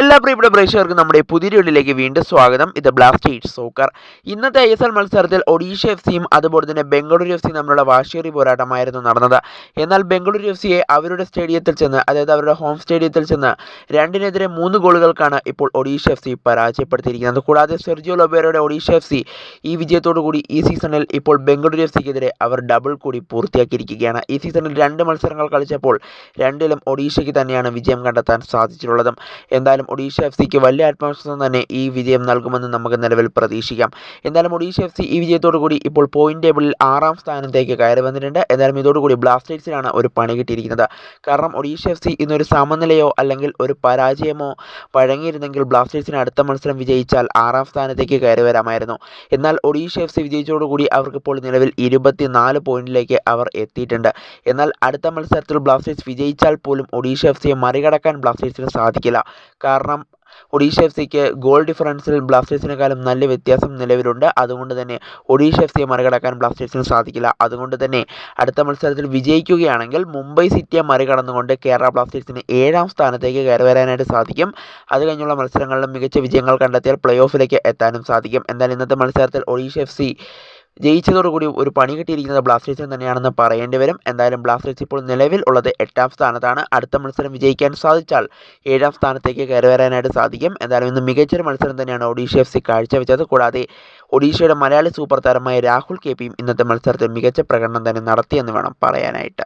എല്ലാ പ്രിയപ്പെട്ട പ്രേക്ഷകർക്കും നമ്മുടെ പുതിയ വീഡിയോയിലേക്ക് വീണ്ടും സ്വാഗതം. ഇത് ബ്ലാസ്റ്റേഴ്സ് സോക്കർ ഇന്നത്തെ ഐ എസ് എൽ മത്സരത്തിൽ ഒഡീഷ എഫ് സിയും അതുപോലെ തന്നെ ബംഗളൂരു എഫ് സിയും തമ്മിലുള്ള വാശേറി പോരാട്ടമായിരുന്നു നടന്നത്. എന്നാൽ ബംഗളൂരു എഫ് സിയെ അവരുടെ സ്റ്റേഡിയത്തിൽ ചെന്ന് അതായത് അവരുടെ ഹോം സ്റ്റേഡിയത്തിൽ ചെന്ന് രണ്ടിനെതിരെ മൂന്ന് ഗോളുകൾക്കാണ് ഇപ്പോൾ ഒഡീഷ എഫ് സി പരാജയപ്പെടുത്തിയിരിക്കുന്നത്. കൂടാതെ സെർജിയോ ലൊബേറയുടെ ഒഡീഷ എഫ് സി ഈ വിജയത്തോടു കൂടി ഈ സീസണിൽ ഇപ്പോൾ ബംഗളൂരു എഫ് സിക്കെതിരെ അവർ ഡബിൾ കൂടി പൂർത്തിയാക്കിയിരിക്കുകയാണ്. ഈ സീസണിൽ രണ്ട് മത്സരങ്ങൾ കളിച്ചപ്പോൾ രണ്ടിലും ഒഡീഷയ്ക്ക് തന്നെയാണ് വിജയം കണ്ടെത്താൻ സാധിച്ചിട്ടുള്ളതും. എന്തായാലും ഒഡീഷ എഫ് സിക്ക് വലിയ ആത്മവിശ്വാസം തന്നെ ഈ വിജയം നൽകുമെന്ന് നമുക്ക് നിലവിൽ പ്രതീക്ഷിക്കാം. എന്തായാലും ഒഡീഷ എഫ് സി ഈ വിജയത്തോടു കൂടി ഇപ്പോൾ പോയിന്റ് ടേബിളിൽ ആറാം സ്ഥാനത്തേക്ക് കയറി വന്നിട്ടുണ്ട്. എന്തായാലും ഇതോടുകൂടി ബ്ലാസ്റ്റേഴ്സിനാണ് ഒരു പണി കിട്ടിയിരിക്കുന്നത്. കാരണം ഒഡീഷ എഫ് സി ഇന്നൊരു സമനിലയോ അല്ലെങ്കിൽ ഒരു പരാജയമോ വഴങ്ങിയിരുന്നെങ്കിൽ ബ്ലാസ്റ്റേഴ്സിന് അടുത്ത മത്സരം വിജയിച്ചാൽ ആറാം സ്ഥാനത്തേക്ക് കയറി വരാമായിരുന്നു. എന്നാൽ ഒഡീഷ എഫ് സി വിജയിച്ചതോടുകൂടി അവർക്കിപ്പോൾ നിലവിൽ ഇരുപത്തിനാല് പോയിന്റിലേക്ക് അവർ എത്തിയിട്ടുണ്ട്. എന്നാൽ അടുത്ത മത്സരത്തിൽ ബ്ലാസ്റ്റേഴ്സ് വിജയിച്ചാൽ പോലും ഒഡീഷ എഫ് സിയെ മറികടക്കാൻ ബ്ലാസ്റ്റേഴ്സിന് സാധിക്കില്ല. കാരണം ഒഡീഷ എഫ് സിക്ക് ഗോൾ ഡിഫറൻസിൽ ബ്ലാസ്റ്റേഴ്സിനെക്കാളും നല്ല വ്യത്യാസം നിലവിലുണ്ട്. അതുകൊണ്ട് തന്നെ ഒഡീഷ എഫ് സിയെ മറികടക്കാൻ ബ്ലാസ്റ്റേഴ്സിന് സാധിക്കില്ല. അതുകൊണ്ട് തന്നെ അടുത്ത മത്സരത്തിൽ വിജയിക്കുകയാണെങ്കിൽ മുംബൈ സിറ്റിയെ മറികടന്നുകൊണ്ട് കേരള ബ്ലാസ്റ്റേഴ്സിന് ഏഴാം സ്ഥാനത്തേക്ക് കയറി വരാനായിട്ട് സാധിക്കും. അത് കഴിഞ്ഞുള്ള മത്സരങ്ങളിലും മികച്ച വിജയങ്ങൾ കണ്ടെത്തിയാൽ പ്ലേ ഓഫിലേക്ക് എത്താനും സാധിക്കും. എന്നാൽ ഇന്നത്തെ മത്സരത്തിൽ ഒഡീഷ എഫ് സി ജയിച്ചതോടുകൂടി ഒരു പണി കിട്ടിയിരിക്കുന്നത് ബ്ലാസ്റ്റേഴ്സിന് തന്നെയാണെന്ന് പറയേണ്ടി വരും. എന്തായാലും ബ്ലാസ്റ്റേഴ്സ് ഇപ്പോൾ നിലവിൽ ഉള്ളത് എട്ടാം സ്ഥാനത്താണ്. അടുത്ത മത്സരം വിജയിക്കാൻ സാധിച്ചാൽ ഏഴാം സ്ഥാനത്തേക്ക് കയറി വരാനായിട്ട് സാധിക്കും. എന്തായാലും ഇന്ന് മികച്ചൊരു മത്സരം തന്നെയാണ് ഒഡീഷ എഫ് സി കാഴ്ചവെച്ചത്. കൂടാതെ ഒഡീഷയുടെ മലയാളി സൂപ്പർ താരമായ രാഹുൽ കെ പിയും ഇന്നത്തെ മത്സരത്തിൽ മികച്ച പ്രകടനം തന്നെ നടത്തിയെന്ന് വേണം പറയാനായിട്ട്.